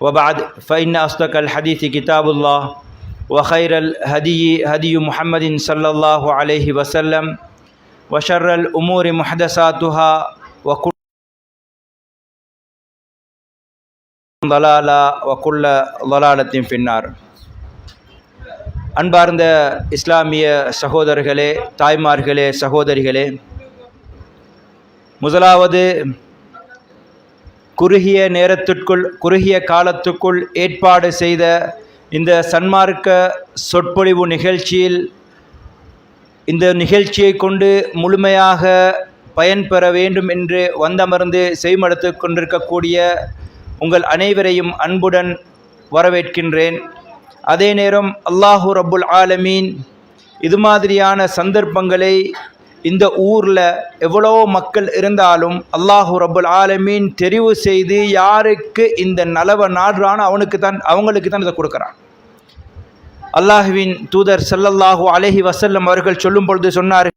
وبعد فإن أصدق الحديث كتاب الله وخير الهدي هدي محمد صلى الله عليه وسلم وشر الأمور محدثاتها وكل ضلالة وكل ضلالة في النار அன்பார்ந்த இஸ்லாமிய சகோதரர்களே தாய்மார்களே சகோதரிகளே முதலாவது குறுகிய நேரத்திற்குள் குறுகிய காலத்துக்குள் ஏற்பாடு செய்த இந்த சன்மார்க்க சொற்பொழிவு நிகழ்ச்சியில் இந்த நிகழ்ச்சியை கொண்டு முழுமையாக பயன்பெற வேண்டும் என்று வந்தமர்ந்து செய்மடுத்து கொண்டிருக்கக்கூடிய உங்கள் அனைவரையும் அன்புடன் வரவேற்கின்றேன். அதே நேரம் அல்லாஹூ ரபுல் ஆலமீன் இது மாதிரியான சந்தர்ப்பங்களை இந்த ஊரில் எவ்வளோ மக்கள் இருந்தாலும் அல்லாஹூ ரபுல் ஆலமீன் தெரிவு செய்து யாருக்கு இந்த நலவை நாடுறானோ அவனுக்கு தான் அவங்களுக்கு தான் இதை கொடுக்குறான். அல்லாஹுவின் தூதர் ஸல்லல்லாஹு அலஹி வசல்லம் அவர்கள் சொல்லும் பொழுது சொன்னார்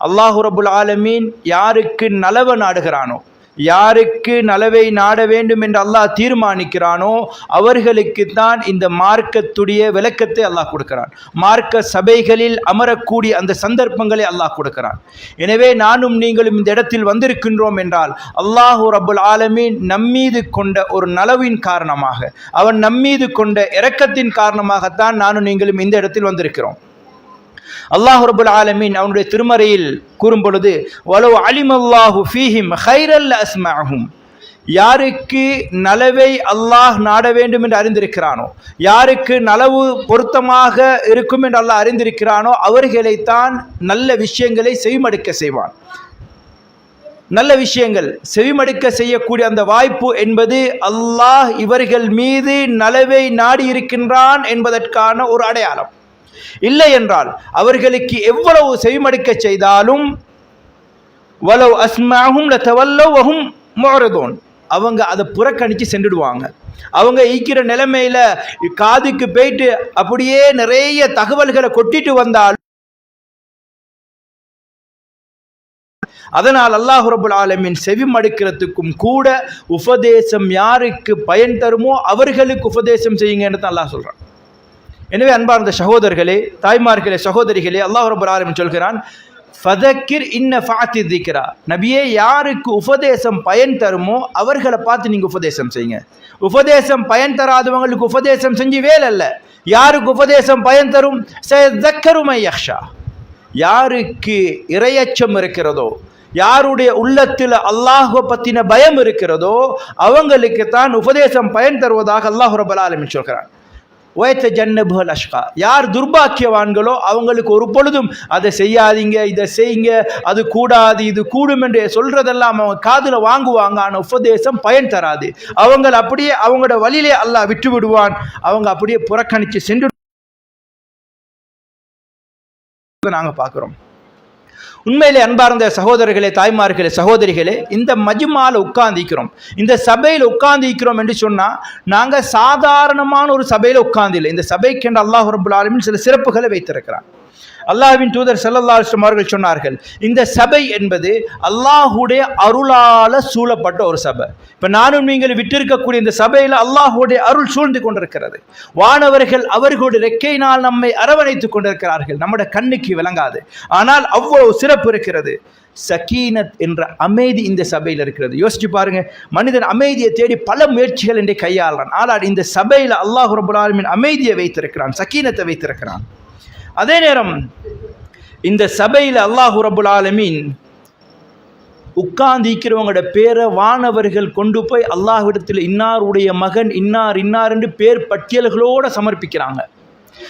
அல்லாஹு ரபுல் ஆலமீன் யாருக்கு நலவை நாடுகிறானோ யாருக்கு நலவை நாட வேண்டும் என்று அல்லாஹ் தீர்மானிக்கிறானோ அவர்களுக்கு தான் இந்த மார்க்கத்துடைய விளக்கத்தை அல்லாஹ் கொடுக்கிறான். மார்க்க சபைகளில் அமரக்கூடிய அந்த சந்தர்ப்பங்களை அல்லாஹ் கொடுக்கிறான். எனவே நானும் நீங்களும் இந்த இடத்தில் வந்திருக்கின்றோம் என்றால் அல்லாஹூ ரபுல் ஆலமீன் நம்மீது கொண்ட ஒரு நலவின் காரணமாக அவன் நம்மீது கொண்ட இரக்கத்தின் காரணமாகத்தான் நானும் நீங்களும் இந்த இடத்தில் வந்திருக்கிறோம். அல்லாஹ் ரபுல் ஆலமீன் அவனுடைய திருமறையில் கூறும் பொழுது வலோ அலிமல்லாஹு ஃபீஹிம் ஹைரல் அஸ்மாஹும் யாருக்கு நலவை அல்லாஹ் நாட வேண்டும் என்று அறிந்திருக்கிறானோ யாருக்கு நலவு பொருத்தமாக இருக்கும் என்று அல்லாஹ் அறிந்திருக்கிறானோ அவர்களைத்தான் நல்ல விஷயங்களை செவிமடுக்க செய்வான். நல்ல விஷயங்கள் செவிமடுக்க செய்யக்கூடிய அந்த வாய்ப்பு என்பது அல்லாஹ் இவர்கள் மீது நலவை நாடி இருக்கின்றான் என்பதற்கான ஒரு அடையாளம். இல்லை என்றால் அவர்களுக்கு எவ்வளவு செவிமடுக்க செய்தாலும் வலவ் அஸ்மாகும் லத்தவல்லவும் மோரதோன் அவங்க அதை புறக்கணித்து சென்றுடுவாங்க. அவங்க ஈக்கிற நிலைமையில காதுக்கு போயிட்டு அப்படியே நிறைய தகவல்களை கொட்டிட்டு வந்தால் அதனால் அல்லாஹ் ரபுல் ஆலமின் செவி மடுக்கிறதுக்கும் கூட உபதேசம் யாருக்கு பயன் தருமோ அவர்களுக்கு உபதேசம் செய்யுங்கன்னு தான் அல்லாஹ் சொல்கிறான் எனவே அன்பார்ந்த சகோதரர்களே தாய்மார்களே சகோதரிகளே அல்லாஹ் ரபுல் ஆலமின் சொல்கிறான் ஃபதக்கிர் இன்ன ஃபாத்தி திக்ரா. நபியே யாருக்கு உபதேசம் பயன் தருமோ அவர்களை பார்த்து நீங்கள் உபதேசம் செய்யுங்க. உபதேசம் பயன் தராதவங்களுக்கு உபதேசம் செஞ்சு வேலை அல்ல யாருக்கு உபதேசம் பயன் தரும்? தக்கருமை யக்ஷா யாருக்கு இரையச்சம் இருக்கிறதோ யாருடைய உள்ளத்தில் அல்லாஹை பற்றின பயம் இருக்கிறதோ அவங்களுக்கு தான் உபதேசம் பயன் தருவதாக அல்லாஹ் ரபுல் ஆலமின் சொல்கிறான். ஓயத்த ஜன்னபுகள் அஷ்கா யார் துர்பாக்கியவான்களோ அவங்களுக்கு ஒரு பொழுதும் அதை செய்யாதீங்க இதை செய்யுங்க அது கூடாது இது கூடும் என்று சொல்றதெல்லாம் அவங்க காதில் வாங்குவாங்க. ஆனால் உபதேசம் பயன் தராது. அவங்க அப்படியே அவங்களோட வழியிலே அல்லாஹ் விட்டு விடுவான் அவங்க அப்படியே புறக்கணித்து சென்று நாங்கள் பார்க்குறோம். உண்மையிலே அன்பார்ந்த சகோதரர்களே தாய்மார்களே சகோதரிகளே இந்த மஜ்மால உட்கார்ந்திக்கிறோம் இந்த சபையில் உட்கார்ந்திக்கிறோம் என்று சொன்னால் நாங்கள் சாதாரணமான ஒரு சபையில் உட்கார்ந்தில்லை. இந்த சபைக்கென்று அல்லாஹ் ரபுல் ஆலமின் சில சிறப்புகளை வைத்திருக்கிறான். அல்லாஹ்வின் தூதர் சல்லல்லா அலுவலம் அவர்கள் சொன்னார்கள் இந்த சபை என்பது அல்லாஹுடைய அருளால சூழப்பட்ட ஒரு சபை. இப்போ நானும் நீங்கள் விட்டிருக்கக்கூடிய இந்த சபையில் அல்லாஹுடைய அருள் சூழ்ந்து கொண்டிருக்கிறது. வானவர்கள் அவர்களுடைய ரெக்கையினால் நம்மை அரவணைத்துக் கொண்டிருக்கிறார்கள். நம்முடைய கண்ணுக்கு விளங்காது. ஆனால் அவ்வளவு சிறப்பு இருக்கிறது. சகீனத் என்ற அமைதி இந்த சபையில் இருக்கிறது. யோசிச்சு பாருங்க. மனிதன் அமைதியை தேடி பல முயற்சிகள் என்று கையாளுறான். ஆனால் இந்த சபையில் அல்லாஹ் ரபுல்லாலுமின் அமைதியை வைத்திருக்கிறான் சக்கீனத்தை வைத்திருக்கிறான். அதே நேரம் இந்த சபையில் அல்லாஹு ரபுல் ஆலமீன் உட்கார்ந்திருக்கிறவங்களோட பேரை வானவர்கள் கொண்டு போய் அல்லாஹ்விடத்தில் இன்னாருடைய மகன் இன்னார் இன்னார் என்று பேர் பட்டியல்களோடு சமர்ப்பிக்கிறாங்க.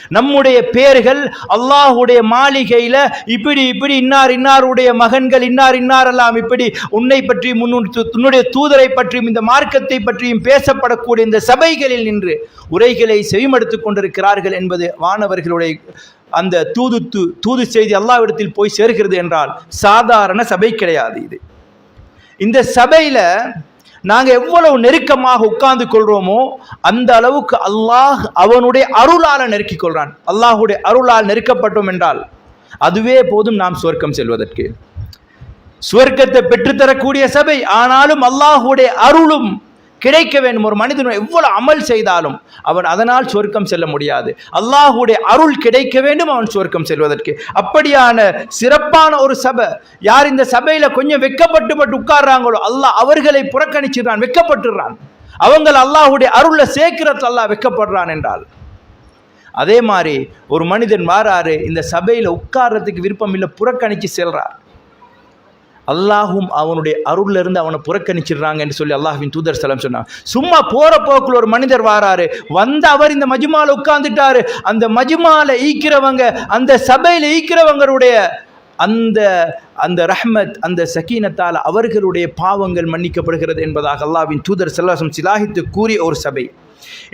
நம்முடைய பேர்கள் அல்லாஹுடைய மாளிகையில இப்படி இப்படி இன்னார் இன்னாருடைய மகன்கள் இன்னார் இன்னாரெல்லாம் இப்படி உன்னை பற்றி உன்னுடைய தூதரை பற்றியும் இந்த மார்க்கத்தை பற்றியும் பேசப்படக்கூடிய இந்த சபைகளில் நின்று உரைகளை செவிமடுத்துக் கொண்டிருக்கிறார்கள் என்பது வானவர்களுடைய அந்த தூது தூது செய்தி அல்லாவிடத்தில் போய் சேர்கிறது என்றால் சாதாரண சபை கிடையாது இது. இந்த சபையில் நாங்கள் எவ்வளவு நெருக்கமாக உட்கார்ந்து கொள்றோமோ அந்த அளவுக்கு அல்லாஹ் அவனுடைய அருளால் நெருக்கிக் கொள்றான். அல்லாஹுடைய அருளால் நெருக்கப்பட்டோம் என்றால் அதுவே போதும் நாம் சுவர்க்கம் செல்வதற்கு. சுவர்க்கத்தை பெற்றுத்தரக்கூடிய சபை ஆனாலும் அல்லாஹுடைய அருளும் கிடைக்க வேண்டும். ஒரு மனிதன் எவ்வளவு அமல் செய்தாலும் அவன் அதனால் சொர்க்கம் செல்ல முடியாது. அல்லாஹுடைய அருள் கிடைக்க வேண்டும் அவன் சொர்க்கம் செல்வதற்கு. அப்படியான சிறப்பான ஒரு சபை யார் இந்த சபையில கொஞ்சம் வெக்கப்பட்டு பட்டு உட்கார்றாங்களோ அல்லாஹ் அவர்களை புறக்கணிச்சிடுறான் வெக்கப்பட்டுறான் அவங்கள் அல்லாஹுடைய அருள்ல சேர்க்கிறதுல அல்லாஹ் வெக்கப்படுறான் என்றால். அதே மாதிரி ஒரு மனிதன் வாராரு இந்த சபையில உட்கார்றதுக்கு விருப்பம் இல்லை புறக்கணிச்சு செல்றார். அல்லாஹும் அவனுடைய அருள்ல இருந்து அவனை புறக்கணிச்சிடுறாங்க என்று சொல்லி அல்லாஹ்வின் தூதர் சலம் சொன்னாங்க சும்மா போற போக்குல ஒரு மனிதர் வாராரு. வந்து அவர் இந்த மஜ்மால உட்கார்ந்துட்டாரு. அந்த மஜ்மால ஈக்கிறவங்க அந்த சபையில ஈக்கிறவங்களுடைய அந்த அந்த ரஹ்மத் அந்த சகீனத்தால் அவர்களுடைய பாவங்கள் மன்னிக்கப்படுகிறது என்பதாக அல்லாவின் தூதர் செல்லாசம் சிலாகித்து கூறிய ஒரு சபை.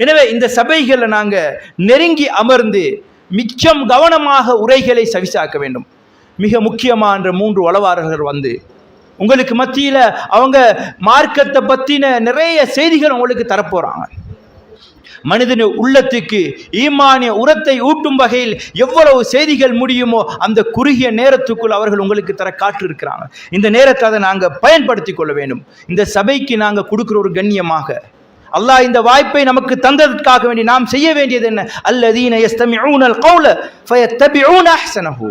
எனவே இந்த சபைகளை நாங்கள் நெருங்கி அமர்ந்து மிச்சம் கவனமாக உரைகளை சவிசாக்க வேண்டும். மிக முக்கியமான மூன்று உளவாரர்கள் வந்து உங்களுக்கு மத்தியில் அவங்க மார்க்கத்தை பற்றின நிறைய செய்திகள் உங்களுக்கு தரப்போகிறாங்க மனிதன் உள்ளத்துக்கு ஈமானிய உரத்தை ஊட்டும் வகையில் எவ்வளவு செய்திகள் முடியுமோ அந்த குறுகிய நேரத்துக்குள் அவர்கள் உங்களுக்கு தர காட்டிருக்கிறாங்க இந்த நேரத்தை அதை நாங்கள் பயன்படுத்தி கொள்ள வேண்டும். இந்த சபைக்கு நாங்கள் கொடுக்குற ஒரு கண்ணியமாக அல்லாஹ் இந்த வாய்ப்பை நமக்கு தந்ததற்காக வேண்டி நாம் செய்ய வேண்டியது என்ன? அல்லதீன யஸ்தமிஊனல் கௌல ஃபயத்தபிஊன அஹ்ஸனஹு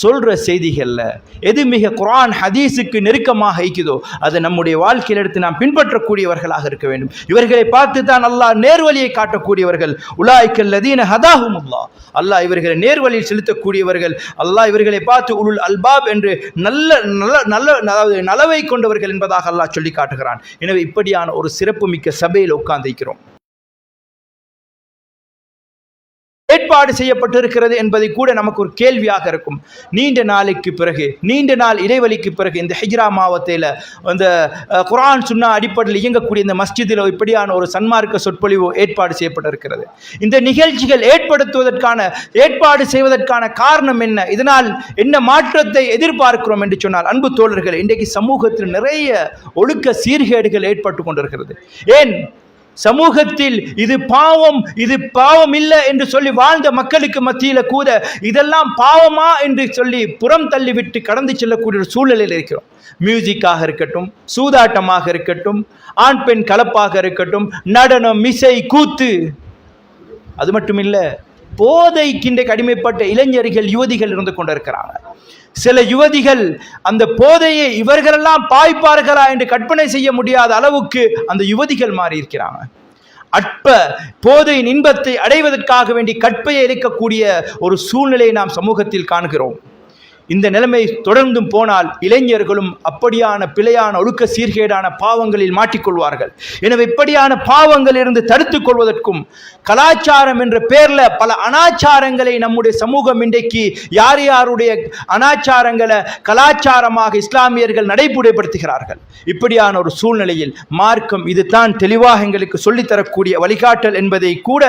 சொல்கிற செய்திகளில் எது மிக குரான் ஹதீஸுக்கு நெருக்கமாக இருக்குதோ அதை நம்முடைய வாழ்க்கையில் எடுத்து நாம் பின்பற்றக்கூடியவர்களாக இருக்க வேண்டும். இவர்களை பார்த்து தான் அல்லாஹ் நேர்வழியை காட்டக்கூடியவர்கள். உலாய்க்கல் லதீன ஹதாஹுமுல்லா. அல்லாஹ் இவர்களை நேர்வழியில் செலுத்தக்கூடியவர்கள். அல்லாஹ் இவர்களை பார்த்து உலுல் அல்பாப் என்று நல்ல நல்ல நல்ல அதாவது நலவை கொண்டவர்கள் என்பதாக அல்லாஹ் சொல்லி காட்டுகிறான். எனவே இப்படியான ஒரு சிறப்பு மிக்க சபையில் உட்கார்ந்திருக்கிறோம். ஏற்பாடு செய்யப்பட்டிருக்கிறது என்பதை கூட நமக்கு ஒரு கேள்வியாக இருக்கும். நீண்ட நாளைக்கு பிறகு நீண்ட நாள் இடைவெளிக்கு பிறகு இந்த ஹிஜ்ரா மாவட்டத்தில் அந்த குரான் சுன்னா அடிப்படையில் இயங்கக்கூடிய இந்த மஸ்ஜிதில் இப்படியான ஒரு சன்மார்க்க சொற்பொழிவு ஏற்பாடு செய்யப்பட்டிருக்கிறது. இந்த நிகழ்ச்சிகள் ஏற்படுத்துவதற்கான ஏற்பாடு செய்வதற்கான காரணம் என்ன? இதனால் என்ன மாற்றத்தை எதிர்பார்க்கிறோம் என்று சொன்னால் அன்பு தோழர்கள் இன்றைக்கு சமூகத்தில் நிறைய ஒழுக்க சீர்கேடுகள் ஏற்பட்டு கொண்டிருக்கிறது. ஏன்? சமூகத்தில் இது பாவம் இது பாவம் இல்லை என்று சொல்லி வாழ்ந்த மக்களுக்கு மத்தியில் கூட இதெல்லாம் பாவமா என்று சொல்லி புறம் தள்ளிவிட்டு கடந்து செல்லக்கூடிய ஒரு சூழ்நிலையில் இருக்கிறோம். மியூசிக்காக இருக்கட்டும் சூதாட்டமாக இருக்கட்டும் ஆண் பெண் கலப்பாக இருக்கட்டும் நடனம் மிசை கூத்து அது மட்டும் இல்லை போதைக்கின்ற அடிமைப்பட்ட இளைஞர்கள் யுவதிகள் இருந்து கொண்டிருக்கிறாங்க. சில யுவதிகள் அந்த போதையை இவர்களெல்லாம் பாய்ப்பார்களா என்று கற்பனை செய்ய முடியாத அளவுக்கு அந்த யுவதிகள் மாறி இருக்கிறாங்க அற்ப போதையின் இன்பத்தை அடைவதற்காக வேண்டி கற்பையை இருக்கக்கூடிய ஒரு சூழ்நிலையை நாம் சமூகத்தில் காண்கிறோம். இந்த நிலைமை தொடர்ந்தும் போனால் இளைஞர்களும் அப்படியான பிழையான ஒழுக்க சீர்கேடான பாவங்களில் மாட்டிக்கொள்வார்கள். எனவே இப்படியான பாவங்களிலிருந்து தடுத்துக் கொள்வதற்கும் கலாச்சாரம் என்ற பெயரில் பல அனாச்சாரங்களை நம்முடைய சமூகம் இன்றைக்கு யார் யாருடைய அனாச்சாரங்களை கலாச்சாரமாக இஸ்லாமியர்கள் நடைமுறைப்படுத்துகிறார்கள். இப்படியான ஒரு சூழ்நிலையில் மார்க்கம் இதுதான் தெளிவாக எங்களுக்கு சொல்லித்தரக்கூடிய வழிகாட்டல் என்பதை கூட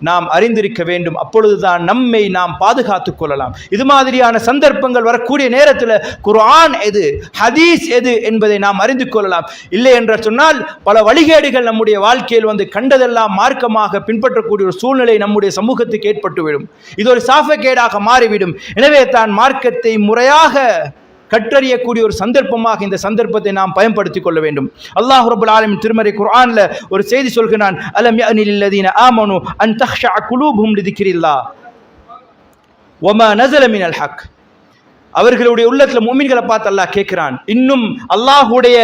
நாம் அறிந்திருக்க வேண்டும். அப்பொழுதுதான் நம்மை நாம் பாதுகாத்துக் கொள்ளலாம். இது மாதிரியான சந்தர்ப்பங்கள் வரக்கூடிய நேரத்தில் குர்ஆன் எது ஹதீஸ் எது என்பதை நாம் அறிந்து கொள்ளலாம். இல்லை என்று சொன்னால் பல வழிகேடுகள் நம்முடைய வாழ்க்கையில் வந்து கண்டதெல்லாம் மார்க்கமாக பின்பற்றக்கூடிய ஒரு சூழ்நிலை நம்முடைய சமூகத்துக்கு ஏற்பட்டுவிடும். இது ஒரு சாஃபகேடாக மாறிவிடும். எனவே தான் மார்க்கத்தை முறையாக கற்றறியக்கூடிய ஒரு சந்தர்ப்பமாக இந்த சந்தர்ப்பத்தை நாம் பயன்படுத்திக் கொள்ள வேண்டும். அல்லாஹ் ரபுல் ஆலமின் திருமறை குர்ஆன்ல ஒரு செய்தி சொல்கிறான் அலம் அனில்லதீன ஆமனு அன் தக்ஷா குலூபுஹும் லிதிக்ரில்லாஹ் வமா நஸல மினல் ஹக். அவர்களுடைய உள்ளத்துல மூமின்களை பார்த்து அல்லாஹ் கேட்கிறான் இன்னும் அல்லாஹ்வுடைய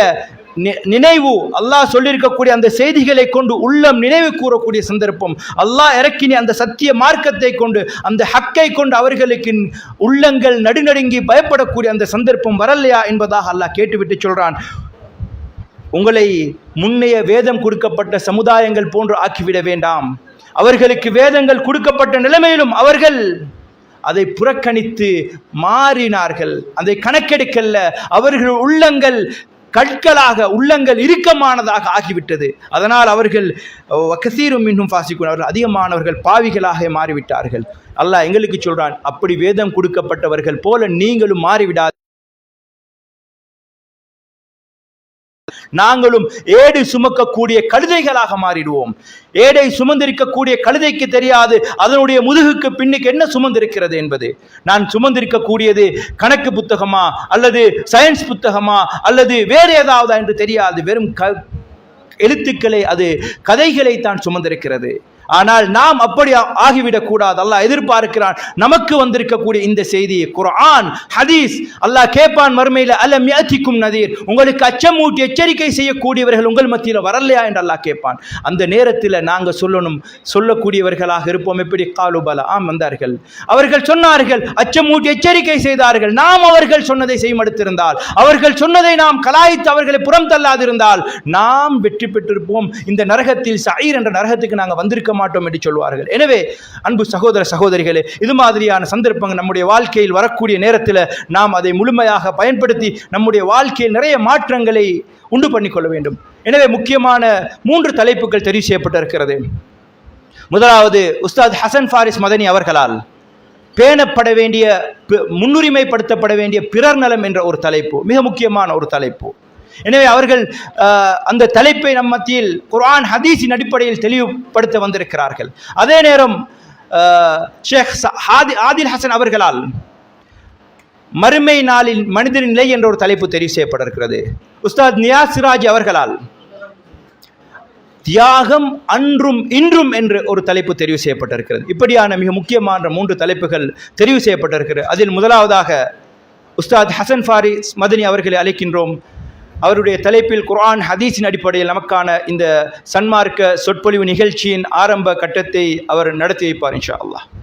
நினைவு. அல்லாஹ் சொல்லியிருக்கக்கூடிய அந்த செய்திகளை கொண்டு உள்ளம் நினைவு கூறக்கூடிய சந்தர்ப்பம். அல்லாஹ் இறக்கினி அந்த சத்திய மார்க்கத்தை கொண்டு அந்த ஹக்கை கொண்டு அவர்களுக்கு உள்ளங்கள் நடுநடுங்கி பயப்படக்கூடிய அந்த சந்தர்ப்பம் வரலையா என்பதாக அல்லாஹ் கேட்டுவிட்டு சொல்கிறான் உங்களை முன்னைய வேதம் கொடுக்கப்பட்ட சமுதாயங்கள் போன்று ஆக்கிவிட வேண்டாம். அவர்களுக்கு வேதங்கள் கொடுக்கப்பட்ட நிலைமையிலும் அவர்கள் அதை புறக்கணித்து மாறினார்கள். அதை கணக்கெடுக்கல்ல. அவர்கள் உள்ளங்கள் கற்களாக உள்ளங்கள் இறுக்கமானதாக ஆகிவிட்டது. அதனால் அவர்கள் கசீரும் இன்னும் பாசிக்கும் அவர்கள் அதிகமானவர்கள் பாவிகளாக மாறிவிட்டார்கள். அல்லாஹ் எங்களுக்கு சொல்கிறான் அப்படி வேதம் கொடுக்கப்பட்டவர்கள் போல நீங்களும் மாறிவிடாது நாங்களும் ஏடு சுமக்கக்கூடிய கழுதைகளாக மாறிடுவோம். ஏடை சுமந்திருக்கக்கூடிய கழுதைக்கு தெரியாது அதனுடைய முதுகுக்கு பின்னுக்கு என்ன சுமந்திருக்கிறது என்பது. நான் சுமந்திருக்கக்கூடியது கணக்கு புத்தகமா அல்லது சயின்ஸ் புத்தகமா அல்லது வேறு ஏதாவது என்று தெரியாது. வெறும் க எழுத்துக்களை அது கதைகளை தான் சுமந்திருக்கிறது. ஆனால் நாம் அப்படி ஆகிவிடக் கூடாது. அல்லாஹ் எதிர்பார்க்கிறான். நமக்கு வந்திருக்கக்கூடிய இந்த செய்தியை குரான் ஹதீஸ் அல்லாஹ் கேட்பான் மறுமையில் அல்ல யாத்திக்கும் நதீர். உங்களுக்கு அச்சமூட்டி எச்சரிக்கை செய்யக்கூடியவர்கள் உங்கள் மத்தியில் வரலையா என்று அல்லாஹ் கேட்பான். அந்த நேரத்தில் நாங்கள் சொல்லணும் சொல்லக்கூடியவர்களாக இருப்போம். எப்படி? காலுபல ஆம் வந்தார்கள். அவர்கள் சொன்னார்கள் அச்சமூட்டி எச்சரிக்கை செய்தார்கள். நாம் அவர்கள் சொன்னதை செய்மடுத்திருந்தால் அவர்கள் சொன்னதை நாம் கலாய்த்து அவர்களை புறம் தள்ளாதிருந்தால் நாம் வெற்றி பெற்றிருப்போம். இந்த நரகத்தில் சயிர் என்ற நரகத்துக்கு நாங்கள் வந்திருக்க மாட்டோம் என்று சொல்வார்கள். எனவே அன்பு சகோதர சகோதரிகளே இது மாதிரியான சந்தர்ப்பங்கள் நம்முடைய வாழ்க்கையில் வரக்கூடிய நேரத்தில் நாம் அதை முழுமையாக பயன்படுத்தி நம்முடைய வாழ்க்கையில் நிறைய மாற்றங்களை உண்டு பண்ணிக்கொள்ள வேண்டும். எனவே முக்கியமான மூன்று தலைப்புகள் தெரிவு செய்யப்பட்டிருக்கிறது. முதலாவது உஸ்தாத் ஹசன் ஃபாரிஸ் மதனி அவர்களால் பேணப்பட வேண்டிய முன்னுரிமைப்படுத்தப்பட வேண்டிய பிறர் நலம் என்ற ஒரு தலைப்பு மிக முக்கியமான ஒரு தலைப்பு. எனவே அவர்கள் அந்த தலைப்பை நம் மத்தியில் குர்ஆன் ஹதீஸின் அடிப்படையில் தெளிவுபடுத்த வந்திருக்கிறார்கள். அதே நேரம் ஷேக் ஹாதி ஆதில் ஹசன் அவர்களால் மறுமை நாளில் மனிதனின் நிலை என்ற ஒரு தலைப்பு தெரிவு செய்யப்பட இருக்கிறது உஸ்தாத் நியாஸ் சிராஜ் அவர்களால் தியாகம் அன்றும் இன்றும் என்று ஒரு தலைப்பு தெரிவு செய்யப்பட்டிருக்கிறது. இப்படியான மிக முக்கியமான மூன்று தலைப்புகள் தெரிவு செய்யப்பட்டிருக்கிறது. அதில் முதலாவதாக உஸ்தாத் ஹசன் ஃபாரிஸ் மதனி அவர்களை அழைக்கின்றோம். அவருடைய தலைப்பில் குர்ஆன் ஹதீஸின் அடிப்படையில் நமக்கான இந்த சன்மார்க்க சொற்பொழிவு நிகழ்ச்சியின் ஆரம்ப கட்டத்தை அவர் நடத்தி வைப்பார் இன்ஷா அல்லாஹ்.